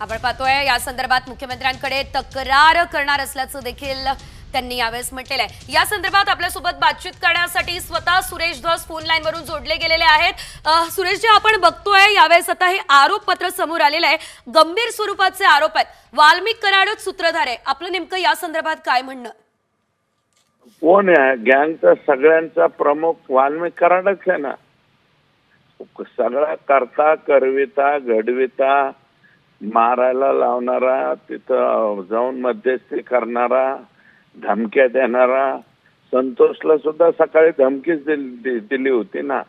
आपण पाहतोय या संदर्भात मुख्यमंत्र्यांकडे तक्रार करणार असल्याचं देखील त्यांनी यावेळेस म्हटलेलं आहे. या संदर्भात आपल्यासोबत बातचीत करण्यासाठी स्वतः सुरेश ध्वज फोन लाईन वरून जोडले गेलेले आहेत. सुरेश सुरेशजी आपण बघतोय यावेळेस आता हे आरोप पत्र समोर आलेलं आहे. गंभीर स्वरूपाचे आरोप आहेत. वाल्मिक कराडच सूत्रधार आहे. आपलं नेमकं या संदर्भात काय म्हणणं? कोण आहे? गँगचा सगळ्यांचा प्रमुख वाल्मिक कराडच आहे ना. सगळा करता करविता घडविता मारायला लावणारा तिथं जाऊन मध्यस्थी करणारा धमक्या देणारा संतोषला सुद्धा सकाळी धमकीच दिली होती ना.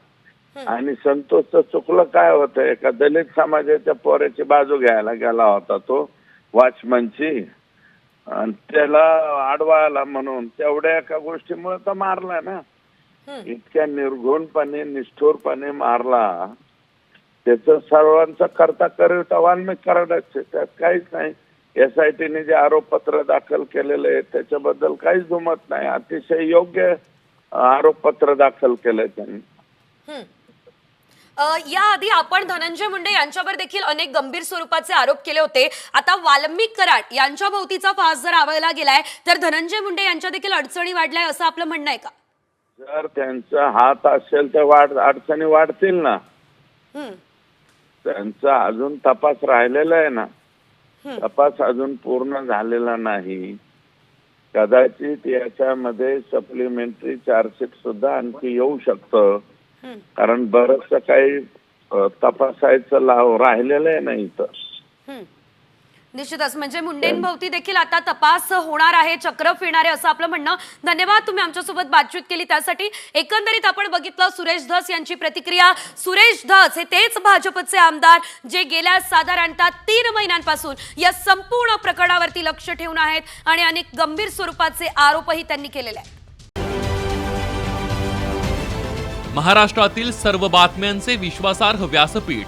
आणि संतोषचं चुकलं काय होतं? एका दलित समाजाच्या पोऱ्याची बाजू घ्यायला गेला होता तो वॉचमनची. आणि त्याला अडवायला म्हणून तेवढ्या एका गोष्टीमुळे तर मारला ना. इतक्या निर्घुणपणे निष्ठुरपणे मारला. त्याचं सर्वांचा करता करता वाल्मिक कराडाच आहे. त्यात काहीच नाही. एस आय टीने जे आरोपपत्र दाखल केलेलं आहे त्याच्याबद्दल काहीच दुमत नाही. अतिशय योग्य आरोपपत्र दाखल केलंय त्यांनी. याआधी आपण धनंजय मुंडे यांच्यावर देखील अनेक गंभीर स्वरूपाचे आरोप केले होते. आता वाल्मिक कराड यांच्या भोवतीचा फास जर आवळला गेलाय तर धनंजय मुंडे यांच्या देखील अडचणी वाढलाय असं आपलं म्हणणं आहे का? जर त्यांचा हात असेल तर वाढ अडचणी वाढतील ना. त्यांचा अजून तपास राहिलेला आहे ना. तपास अजून पूर्ण झालेला नाही कदाचित याच्यामध्ये सप्लिमेंटरी चार्जशीट सुद्धा आणखी येऊ शकतं. कारण बरंचसं काही तपासायचं लाव राहिलेलं आहे ना इथं. निश्चितच. म्हणजे मुंडेंभोवती देखील आता तपास होणार आहे चक्र फिरणार आहे असं आपलं म्हणणं. धन्यवाद तुम्ही आमच्यासोबत बातचीत केली. त्यासाठी एकंदरीत आपण बघितलं सुरेश धस यांची प्रतिक्रिया. सुरेश धस हे तेच भाजपचे आमदार जे गेल्या साधारणतः तीन महिन्यांपासून या संपूर्ण प्रकरणावरती लक्ष ठेवून आहेत आणि अनेक गंभीर स्वरूपाचे आरोपही त्यांनी केलेले आहेत. महाराष्ट्रातील सर्व बातम्यांचे विश्वासार्ह व्यासपीठ.